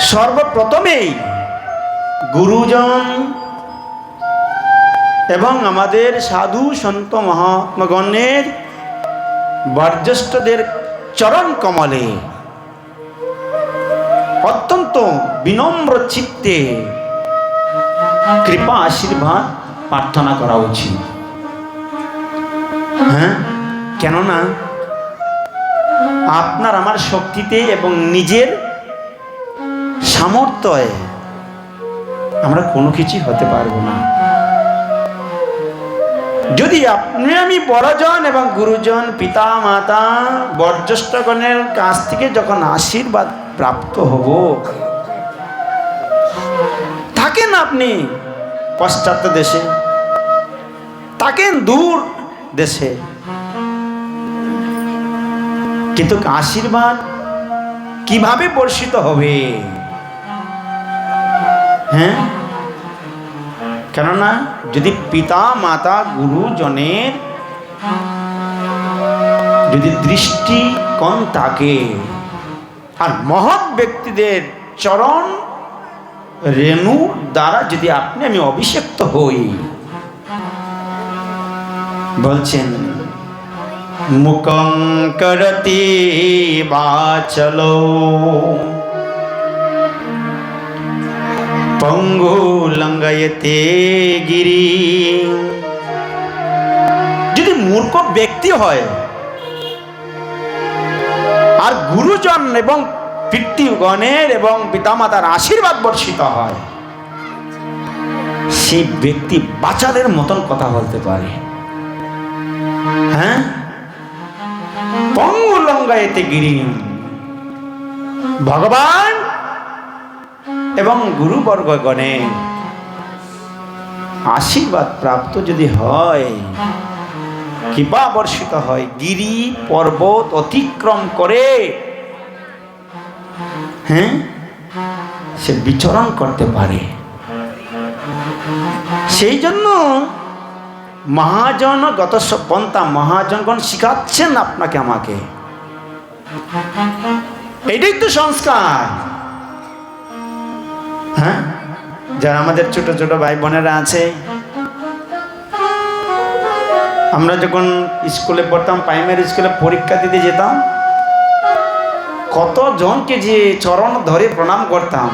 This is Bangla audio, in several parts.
সর্বপ্রথমেই গুরুজন এবং আমাদের সাধু সন্ত মহাত্মগণের বর্জ্যেষ্ঠদের চরণ কমলে অত্যন্ত বিনম্র চিত্তে কৃপা আশীর্বাদ প্রার্থনা করা উচিত। হ্যাঁ? কেননা আপনার আমার শক্তিতে এবং নিজের সামর্থ্যে আমরা কোনো কিছুই হতে পারব না। যদি আপনি আমি বড়জন এবং গুরুজন পিতা মাতা বয়োজ্যেষ্ঠগণের কাছ থেকে যখন আশীর্বাদ প্রাপ্ত হব, থাকেন আপনি পশ্চাৎ দেশে, থাকেন দূর দেশে। কিন্তু আশীর্বাদ কীভাবে বর্ষিত হবে? হ্যাঁ? কেননা যদি পিতা, মাতা, গুরুজনের যদি দৃষ্টি কম থাকে, আর মহৎ ব্যক্তিদের চরণ রেণু দ্বারা যদি আপনি আমি অভিষেক্ত হই, বলছেন মুকং করতি বাচলো। পঙ্গু লঙ্গায়তে গিরি। যদি মূর্খ ব্যক্তি হয়, আর গুরুজন এবং পিতৃগণের এবং পিতামাতার আশীর্বাদ বর্ষিত হয়, সেই ব্যক্তি বাচালের মতন কথা বলতে পারে। হ্যাঁ? পঙ্গু লঙ্গায়তে গিরি। ভগবান এবং গুরুবর্গগণে আশীর্বাদ প্রাপ্ত যদি হয় কৃপা বর্ষিত হয়, গিরি পর্বত অতিক্রম করে হ্যাঁ সে বিচরণ করতে পারে। সেই জন্য মহাজন গত পন্থা মহাজনগণ শিখাচ্ছেন আপনাকে আমাকে। এটাই তো সংস্কার। হ্যাঁ? যারা আমাদের ছোট ছোট ভাই বোনেরা আছে, আমরা যখন স্কুলে পড়তাম প্রাইমারি স্কুলে পরীক্ষা দিতে যেতাম, কতজনকে যে চরণ ধরে প্রণাম করতাম।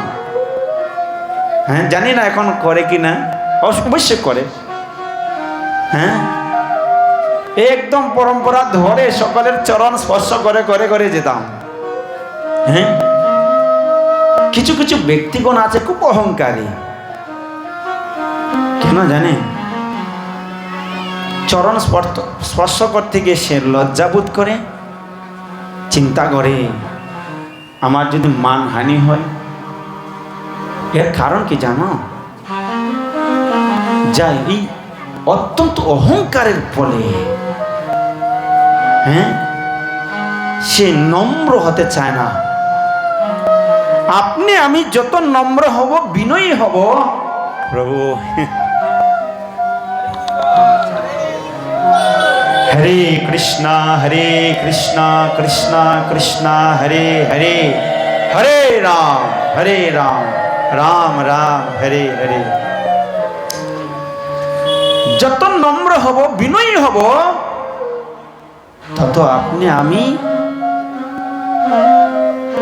হ্যাঁ জানি না এখন করে কি না অবশ্যই করে। হ্যাঁ? একদম পরম্পরা ধরে সকলের চরণ স্পর্শ করে করে করে যেতাম। হ্যাঁ? কিছু কিছু ব্যক্তিগণ আছে, খুব অহংকারী। কেন জানে? চরণ স্পর্শ স্পর্শ করতে গিয়ে সে লজ্জাবোধ করে, চিন্তা করে, আমার যদি মানহানি হয়, এর কারণ কি জানো? যাই, এই অত্যন্ত অহংকারের ফলে হ্যাঁ সে নম্র হতে চায় না। আপনি আমি যত নম্র হব বিনয়ী হব। প্রভু। হরে কৃষ্ণ হরে কৃষ্ণ কৃষ্ণ কৃষ্ণ হরে হরে। হরে রাম হরে রাম রাম রাম হরে হরে। যত নম্র হব বিনয়ী হব তত আপনি আমি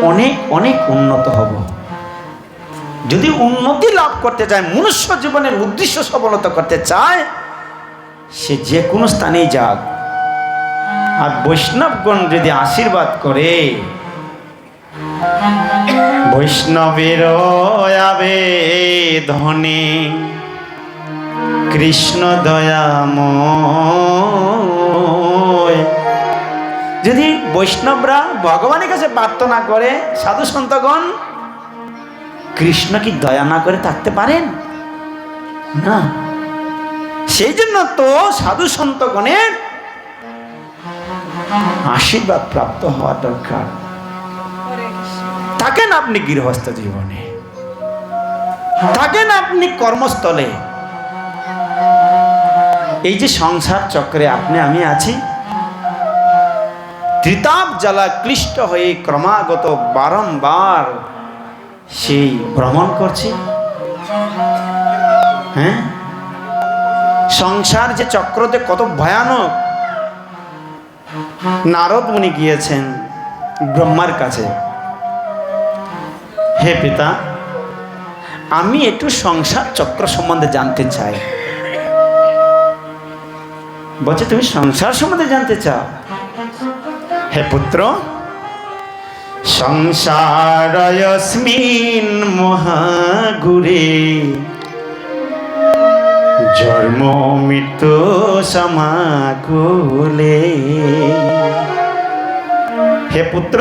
অনেক অনেক উন্নত হব। যদি উন্নতি লাভ করতে চায়, মনুষ্য জীবনের উদ্দেশ্য সফলতা করতে চায়, সে যে কোনো স্থানেই যাক। আর বৈষ্ণবগণ যদি আশীর্বাদ করে বৈষ্ণবের ধনে কৃষ্ণ দয়াময় বৈষ্ণবরা ভগবানের কাছে প্রার্থনা করে সাধু সন্তগণ, কৃষ্ণ কি দয়া না করে থাকতে পারেন? না। সেই জন্য তো সাধু সন্তগণের আশীর্বাদ প্রাপ্ত হওয়া দরকার। থাকেন আপনি গৃহস্থ জীবনে। থাকেন আপনি কর্মস্থলে। এই যে সংসার চক্রে আপনি, আমি আছি ত্রিতাপ জ্বালা ক্লিষ্ট হয়ে ক্রমাগত বারংবার সেই ভ্রমণ করছি। হ্যাঁ? সংসার যে চক্রতে কত ভয়ানক। নারদ মুনি গিয়েছেন ব্রহ্মার কাছে। হে পিতা, আমি একটু সংসার চক্র সম্বন্ধে জানতে চাই। বলছে, তুমি সংসার সম্বন্ধে জানতে চাও? হে পুত্র, সংসারয়স্মিন মহাগুরে, জন্ম মৃত্যু সমাকুলে। হে পুত্র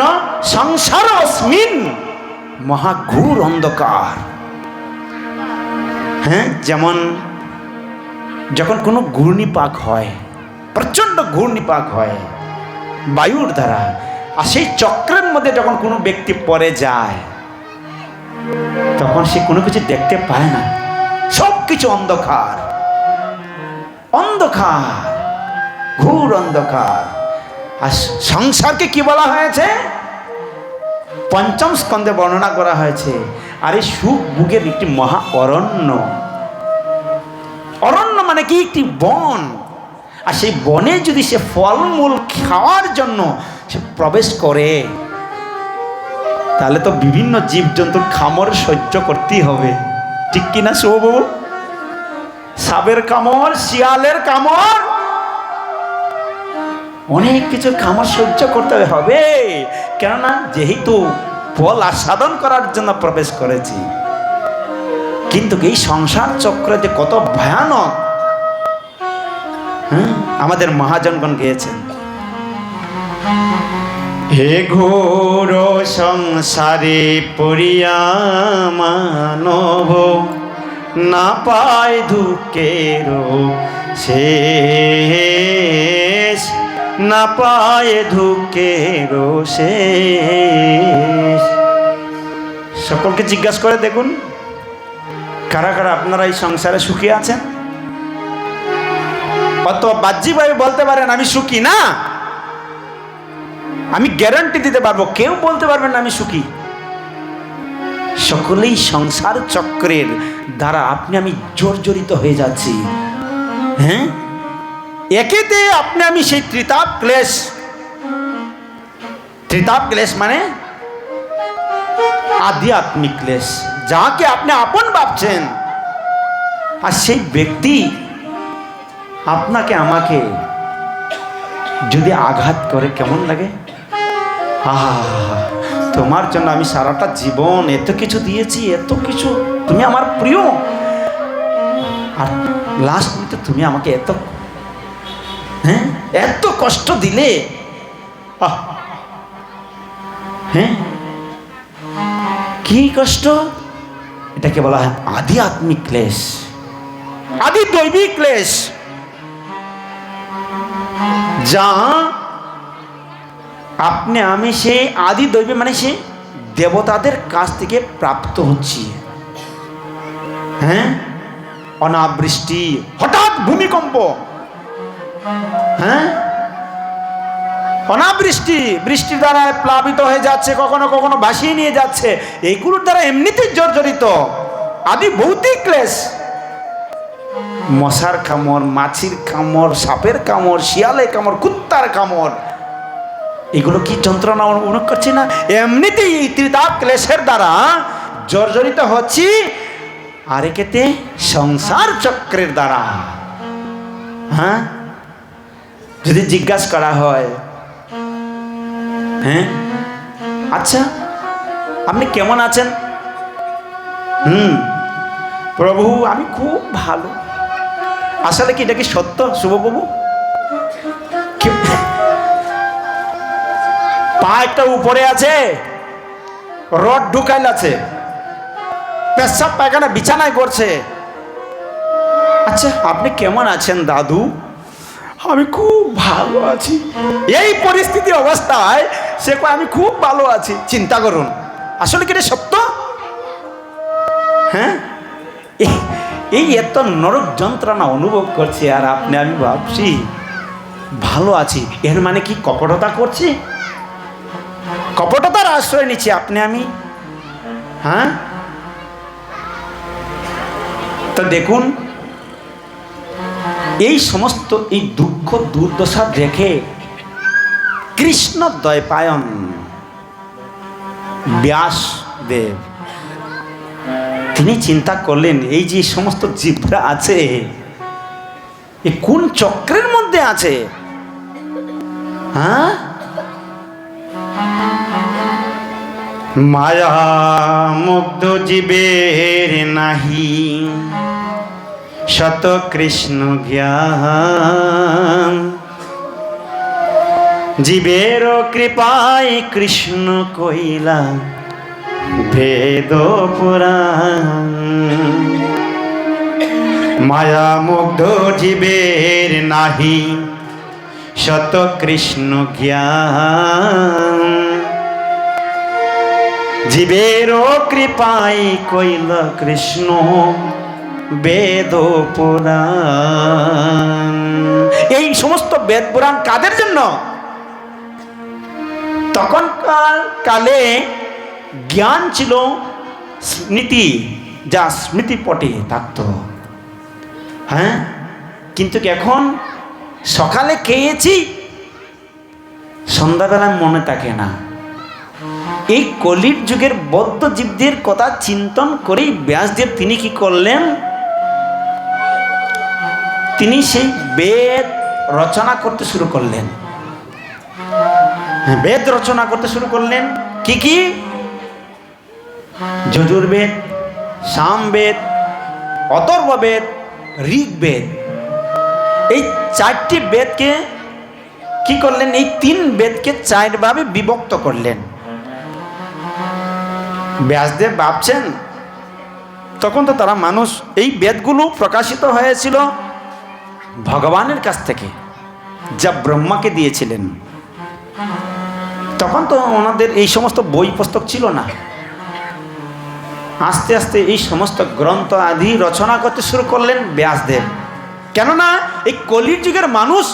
সংসার অস্মিন মহাঘুর অন্ধকার। হ্যাঁ যেমন যখন কোনো ঘূর্ণিপাক হয়, প্রচণ্ড ঘূর্ণিপাক হয় বায়ুর দ্বারা। আর সেই চক্রের মধ্যে যখন কোনো ব্যক্তি পরে যায়, তখন সে কোনো কিছু দেখতে পায় না। সব কিছু অন্ধকার। অন্ধকার। ঘোর অন্ধকার। আর সংসারকে কি বলা হয়েছে? পঞ্চম স্কন্ধে বর্ণনা করা হয়েছে, আর এই সুখ বুকের একটি মহা অরণ্য। অরণ্য মানে কি? একটি বন। আর সেই বনে যদি সে ফলমূল খাওয়ার জন্য সে প্রবেশ করে। তাহলে তো বিভিন্ন জীবজন্তুর খামর সহ্য করতেই হবে। ঠিক কিনা শুভবাবু? সাপের কামড়, শিয়ালের কামড়? অনেক কিছু কামড় সহ্য করতে হবে কেননা যেহেতু ফল আস্বাদন করার জন্য প্রবেশ করেছি। কিন্তু এই সংসার চক্র যে কত ভয়ানক হ্যাঁ? আমাদের মহাজনগণ গিয়েছেন। হে ঘোর সংসারে পড়িয়া মানব, না পায় দুঃখের শেষ, না পায় দুঃখের শেষ। সকলকে জিজ্ঞাসা করে দেখুন, কারা কারা আপনারা এই সংসারে সুখী আছেন? অত বাহ্যিকভাবে বলতে পারেন, আমি সুখী না? আমি গ্যারান্টি দিতে পারব, কেউ বলতে পারবেন না আমি সুখী। সকলেই সংসার চক্রের দ্বারা আপনি আমি জর্জরিত হয়ে যাচ্ছি। হ্যাঁ? একেতে আপনি আমি সেই ত্রিতাপ ক্লেশ। ত্রিতাপ ক্লেশ মানে আধ্যাত্মিক ক্লেশ, যাকে আপনি আপন ভাবছেন। আর সেই ব্যক্তি আপনাকে, আমাকে যদি আঘাত করে, কেমন লাগে? তোমার জন্য আমি সারাটা জীবন এত কিছু দিয়েছি, এত কিছু। তুমি আমার প্রিয়। আর লাস্ট মিনিটে তুমি আমাকে এত হ্যাঁ এত কষ্ট দিলে! হ্যাঁ। কি কষ্ট? এটাকে বলা হয় আদি আত্মিক ক্লেশ। আদি দৈবিক ক্লেশ। যা আপনি, আমি সেই আদি দৈব মানে সে দেবতাদের কাছ থেকে প্রাপ্ত হচ্ছি। হ্যাঁ? অনাবৃষ্টি, হঠাৎ ভূমিকম্প। হ্যাঁ? অনাবৃষ্টি, বৃষ্টির দ্বারা প্লাবিত হয়ে যাচ্ছে, কখনো কখনো ভাসিয়ে নিয়ে যাচ্ছে। এইগুলোর দ্বারা এমনিতেই জর্জরিত। আদি ভৌতিক ক্লেশ। মশার কামড়, মাছির কামড়, সাপের কামড়, শিয়ালের কামড়, কুত্তার কামড়। এগুলো কি যন্ত্রণা অনুভব করছি না? এমনিতেই এই ত্রিতাপ ক্লেশের দ্বারা জর্জরিত হচ্ছি। আর একেতে সংসার চক্রের দ্বারা। হ্যাঁ? যদি জিজ্ঞাসা করা হয়। হ্যাঁ? আচ্ছা আপনি কেমন আছেন? হুম। প্রভু, আমি খুব ভালো। আসলে কি এটা কি সত্য শুভবাবু পা একটা উপরে আছে রড ঢুকাইল আছে পেশাব পায়খানা বিছানায় করছে আচ্ছা আপনি কেমন আছেন দাদু? আমি খুব ভালো আছি। এই পরিস্থিতি অবস্থায় সে কয় আমি খুব ভালো আছি চিন্তা করুন। আসলে কি সত্য? হ্যাঁ? এই- এই এত নরক যন্ত্রণা অনুভব করছি আর আপনি আমি ভাবছি ভালো আছি। এর মানে কি কপটতা করছি? কপটতার আশ্রয় নিচ্ছি, আপনি আমি? হ্যাঁ? তা দেখুন, এই সমস্ত, এই দুঃখ দুর্দশা দেখে কৃষ্ণ দ্বৈপায়ন ব্যাসদেব। তিনি চিন্তা করলেন, এই যে সমস্ত জীবরা আছে, এ কোন চক্রের মধ্যে আছে? হ্যাঁ? মায়া মুগ্ধ জীবের নাহি। শত কৃষ্ণ জ্ঞান। জীবের কৃপায় কৃষ্ণ কইলা ভেদ পুরাণ। মায়া মুগ্ধ জীবের নাহি। শত কৃষ্ণ জ্ঞান। জীবের কৃপাই কইল কৃষ্ণ, বেদ পুরাণ। এই সমস্ত বেদ পুরাণ কাদের জন্য? তখনকার কালে জ্ঞান ছিল স্মৃতি, যা স্মৃতি পটে থাকত। হ্যাঁ? কিন্তু এখন সকালে খেয়েছি? সন্ধ্যাবেলায় মনে থাকে না। এই কলির যুগের বদ্ধ জীবদের কথা চিন্তন করেই ব্যাসদেব তিনি কি করলেন? তিনি সেই বেদ রচনা করতে শুরু করলেন। হ্যাঁ, বেদ রচনা করতে শুরু করলেন। কি কি? যজুর্বেদ সামবেদ অতর্ববেদ ঋগ্বেদ। এই চারটি বেদকে কি করলেন? এই তিন বেদকে চারভাবে বিভক্ত করলেন। ব্যাসদেব ভাবছেন, তখন তো তারা মানুষ এই বেদগুলো প্রকাশিত হয়েছিল ভগবানের কাছ থেকে, যা ব্রহ্মাকে দিয়েছিলেন। তখন তো ওনাদের এই সমস্ত বই পুস্তক ছিল না। আস্তে আস্তে এই সমস্ত গ্রন্থ আদি রচনা করতে শুরু করলেন ব্যাসদেব। কেননা এই কলির যুগের মানুষ,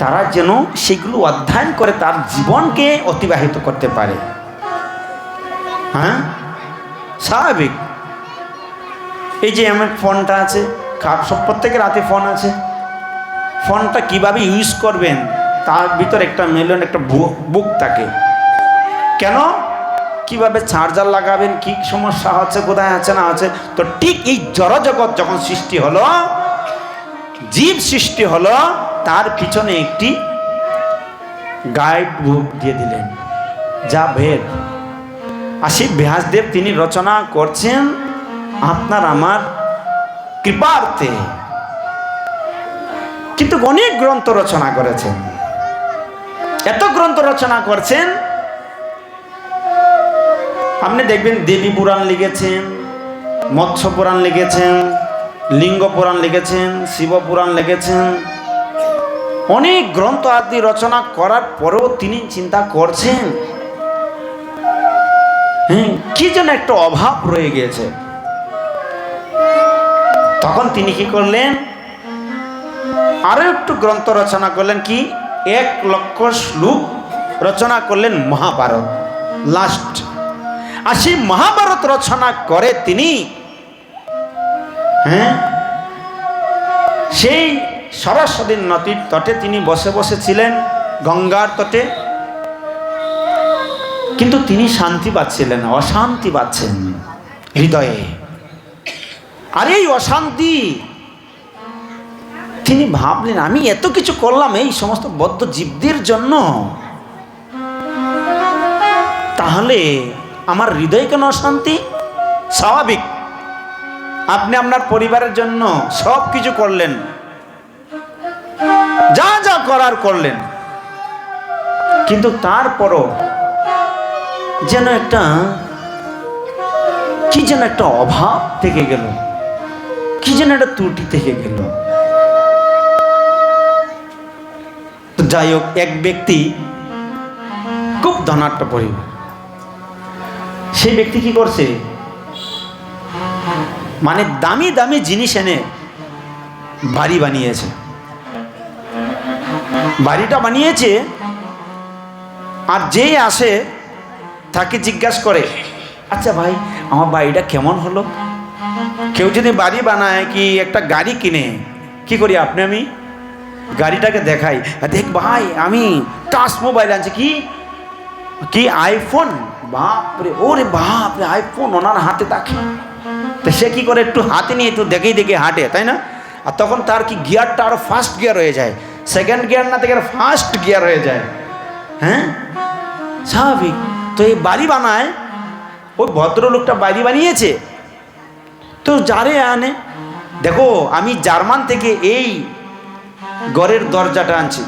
তারা যেন সেগুলো অধ্যয়ন করে তার জীবনকে অতিবাহিত করতে পারে। হ্যাঁ? স্বাভাবিক। এই যে আমার ফোনটা আছে সব প্রত্যেকের হাতে ফোন আছে। ফোনটা কীভাবে ইউজ করবেন, তার ভিতর একটা মেলন একটা বুক থাকে। কেন? কীভাবে চার্জার লাগাবেন, কি সমস্যা হচ্ছে, কোথায় আছে, না আছে? তো ঠিক এই জড়জগৎ যখন সৃষ্টি হলো, জীব সৃষ্টি হলো, তার পিছনে একটি গাইড বুক দিয়ে দিলেন। যা ভেদ। সেই ব্যাসদেব তিনি রচনা করছেন আপনার আমার কৃপার্থে। কিন্তু অনেক গ্রন্থ রচনা করেছেন। এত গ্রন্থ রচনা করছেন। আপনি দেখবেন দেবী পুরাণ লিখেছেন, মৎস্য পুরাণ লিখেছেন, লিঙ্গ পুরাণ লিখেছেন, শিব পুরাণ লিখেছেন। অনেক গ্রন্থ আদি রচনা করার পরেও তিনি চিন্তা করছেন কি যেন একটা অভাব রয়ে গিয়েছে। তখন তিনি কি করলেন? আরও একটু গ্রন্থ রচনা করলেন কি? এক লক্ষ শ্লোক রচনা করলেন মহাভারত। লাস্ট আর সেই মহাভারত রচনা করে তিনি হ্যাঁ সেই সরস্বতী নদীর তটে তিনি বসে বসে ছিলেন, গঙ্গার তটে। কিন্তু তিনি শান্তি পাচ্ছিলেন অশান্তি পাচ্ছেন। হৃদয়ে। আর এই অশান্তি তিনি ভাবলেন আমি এত কিছু করলাম এই সমস্ত বদ্ধ জীবদের জন্য। তাহলে আমার হৃদয় কেন অশান্তি? স্বাভাবিক। আপনি আপনার পরিবারের জন্য সব কিছু করলেন। যা যা করার করলেন। কিন্তু তারপরও যেন একটা, কি যেন একটা অভাব থেকে গেল। কি যেন একটা ত্রুটি থেকে গেল। যাই হোক, এক ব্যক্তি খুব ধনাট্য পরিবার। সেই ব্যক্তি কি করছে? মানে দামি দামি জিনিস এনে বাড়ি বানিয়েছে। বাড়িটা বানিয়েছে, আর যেই আসে তাকে জিজ্ঞাসা করে আচ্ছা ভাই, আমার বাড়িটা কেমন হলো? কেউ যদি বাড়ি বানায় কি একটা গাড়ি কিনে, কি করি আপনি আমি? গাড়িটাকে দেখাই, দেখ ভাই, আমি টাচ মোবাইল আনছি। কি? কি আইফোন? বাপরে, ওরে বাপরে, আইফোন ওনার হাতে দেখে তো সে কি করে একটু হাতে নিয়ে একটু দেখেই দেখে হাঁটে, তাই না? আর তখন তার কি গিয়ারটা আরও ফার্স্ট গিয়ার হয়ে যায়? সেকেন্ড গিয়ার না থেকে ফার্স্ট গিয়ার হয়ে যায়। হ্যাঁ? স্বাভাবিক। তো এই বাড়ি বানায়, ওই ভদ্রলোকটা বাড়ি বানিয়েছে। তো যারে আনে। দেখো, আমি জার্মান থেকে এই ঘরের দরজাটা আনছি।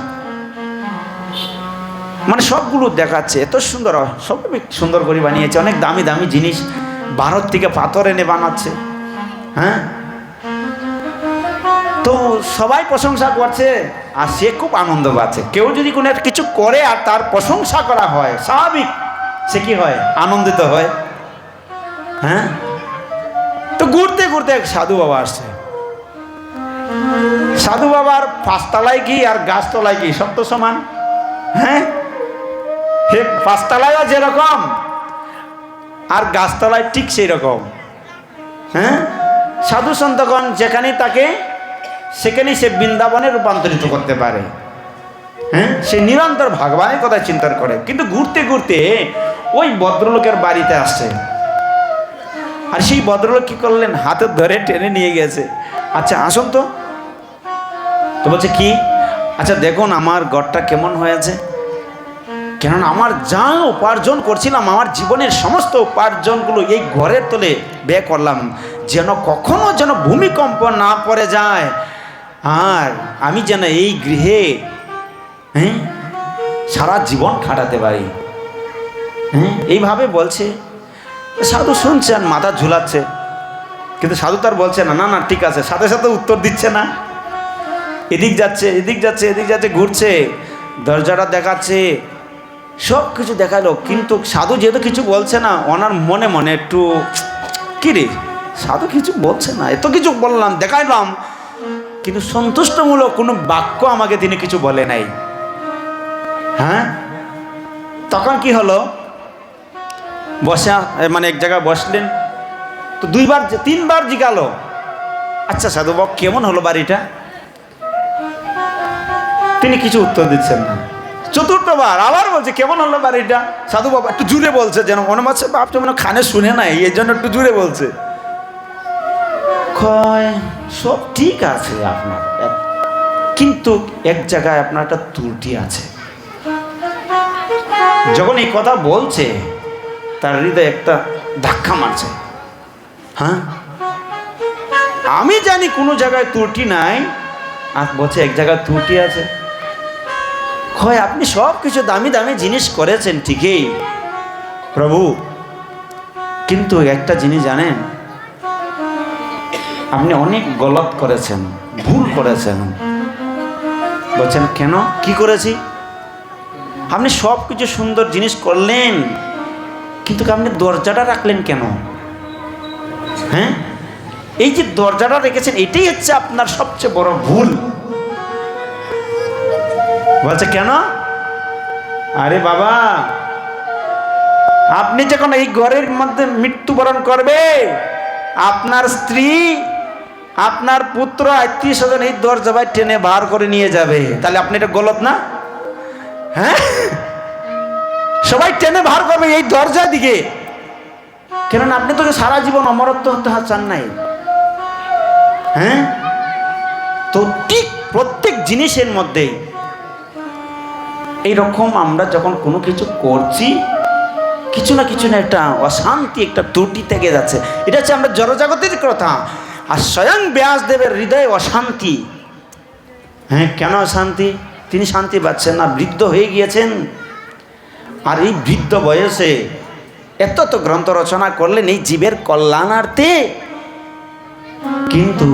মানে সবগুলো দেখাচ্ছে, এত সুন্দর সব সুন্দর করে বানিয়েছে। অনেক দামি দামি জিনিস। ভারত থেকে পাথর এনে বানাচ্ছে। হ্যাঁ? তো সবাই প্রশংসা করছে, আর সে খুব আনন্দ পাচ্ছে। কেউ যদি কোনো কিছু করে আর তার প্রশংসা করা হয়, স্বাভাবিক। সে কি হয়? আনন্দিত হয়। হ্যাঁ? তো ঘুরতে ঘুরতে এক সাধু বাবা আসছে। সাধু বাবার পাঁচতলায় কি আর গাছতলায় কি? সব তো সমান। হ্যাঁ? হে পাঁচতলায়ও যেরকম, আর গাছতলায় ঠিক সেই রকম হ্যাঁ? সাধু সন্তগণ যেখানে তাকে সেখানেই সে বৃন্দাবনে রূপান্তরিত করতে পারে। হ্যাঁ? সে নিরন্তর ভগবানের কথা চিন্তা করে। কিন্তু ঘুরতে ঘুরতে ওই ভদ্রলোকের বাড়িতে আসছে। আর সেই ভদ্রলোক কি করলেন? হাতে ধরে টেনে নিয়ে গেছে। আচ্ছা আসুন তো। তো বলছে, কি? আচ্ছা দেখুন আমার ঘরটা কেমন হয়েছে। কেননা আমার যা উপার্জন করছিলাম, আমার জীবনের সমস্ত উপার্জনগুলো এই ঘরের তলে ব্যয় করলাম। যেন কখনো যেন ভূমিকম্প না পড়ে যায়। আর আমি যেন এই গৃহে হ্যাঁ সারা জীবন খাটাতে পারি। হ্যাঁ এইভাবে বলছে, সাধু শুনছেন মাথা ঝুলাচ্ছে। কিন্তু সাধু তার বলছে না না না, ঠিক আছে, সাথে সাথে উত্তর দিচ্ছে না। এদিক যাচ্ছে এদিক যাচ্ছে এদিক যাচ্ছে, ঘুরছে, দরজাটা দেখাচ্ছে, সব কিছু দেখাল। কিন্তু সাধু যেহেতু কিছু বলছে না, ওনার মনে মনে একটু, কি রে, সাধু কিছু বলছে না, এত কিছু বললাম, দেখাইলাম। কিন্তু সন্তুষ্টমূলক কোনো বাক্য আমাকে তিনি কিছু বলে নাই। হ্যাঁ? তখন কি হলো? বসা মানে এক জায়গায় বসলেন। তো দুইবার তিনবার জিগালো। আচ্ছা সাধু বাবু, কেমন হলো বাড়িটা? তিনি কিছু উত্তর দিচ্ছেন না। চতুর্থবার আবার বলছে, কেমন হলো বাড়িটা? সাধু বাবা একটু জুড়ে বলছে যেন মনে হচ্ছে বাপটা মনে খানে শুনে নাই। এই জন্য একটু জুড়ে বলছে। সব ঠিক আছে আপনার। কিন্তু এক জায়গায় আপনার একটা ত্রুটি আছে। যখন এই কথা বলছে, তার হৃদয়ে একটা ধাক্কা মারছে। হ্যাঁ? আমি জানি কোনো জায়গায় ত্রুটি নাই, আর বলছে এক জায়গায় ত্রুটি আছে। হয় আপনি সব কিছু দামি দামি জিনিস করেছেন ঠিকই। প্রভু, কিন্তু একটা জিনিস জানেন, আপনি অনেক গলত করেছেন, ভুল করেছেন। বলছেন, কেন? কি করেছি? আপনি সব কিছু সুন্দর জিনিস করলেন, কিন্তু আপনি দরজাটা রাখলেন কেন? হ্যাঁ? এই যে দরজাটা রেখেছেন, এটাই হচ্ছে আপনার সবচেয়ে বড় ভুল। বলছে কেন? আরে বাবা, আপনি যখন এই ঘরের মধ্যে মৃত্যুবরণ করবে, আপনার স্ত্রী, আপনার পুত্র, আত্মীয় স্বজন এই দরজায় টেনে বার করে নিয়ে যাবে। তাহলে আপনি এটা গলত না? হ্যাঁ? সবাই টেনে বার করবে এই দরজা দিকে। কেননা আপনি তোকে সারা জীবন অমরত্ব হতে চান নাই হ্যাঁ? তো ঠিক প্রত্যেক জিনিসের মধ্যেই এইরকম আমরা যখন কোনো কিছু করছি, কিছু না কিছু না একটা অশান্তি, একটা ত্রুটি থেকে যাচ্ছে। এটা হচ্ছে আমরা জড়জাগতের কথা। আর স্বয়ং ব্যাসদেবের হৃদয়ে অশান্তি। হ্যাঁ কেন অশান্তি? তিনি শান্তি পাচ্ছেন না, বৃদ্ধ হয়ে গিয়েছেন। আর এই বৃদ্ধ বয়সে এত তো গ্রন্থ রচনা করলেন এই জীবের কল্যাণার্থে। কিন্তু